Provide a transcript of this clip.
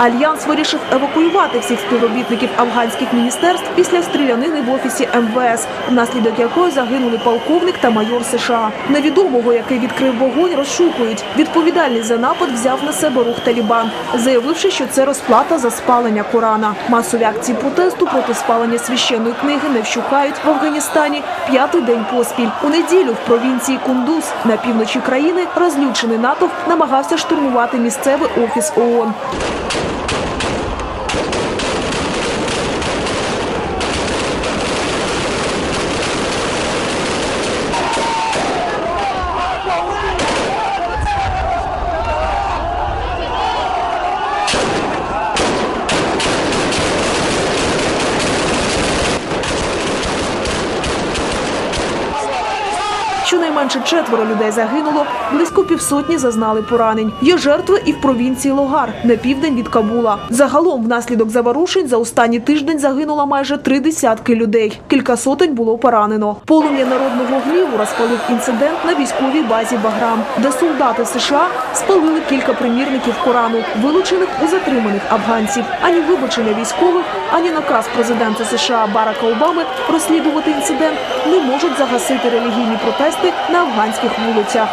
Альянс вирішив евакуювати всіх співробітників афганських міністерств після стрілянини в офісі МВС, внаслідок якої загинули полковник та майор США. Невідомого, який відкрив вогонь, розшукують. Відповідальність за напад взяв на себе рух Талібан, заявивши, що це розплата за спалення Корана. Масові акції протесту проти спалення священної книги не вщухають в Афганістані п'ятий день поспіль. У неділю в провінції Кундуз на півночі країни розлючений натовп намагався штурмувати місцевий офіс ООН. Thank you. Щонайменше четверо людей загинуло, близько півсотні зазнали поранень. Є жертви і в провінції Логар на південь від Кабула. Загалом, внаслідок заворушень, за останній тиждень загинуло майже три десятки людей. Кілька сотень було поранено. Полум'я народного гніву розпалив інцидент на військовій базі Баграм, де солдати США спалили кілька примірників Корану, вилучених у затриманих афганців. Ані вибачення військових, ані наказ президента США Барака Обами розслідувати інцидент не можуть загасити релігійні протести на афганських вулицях.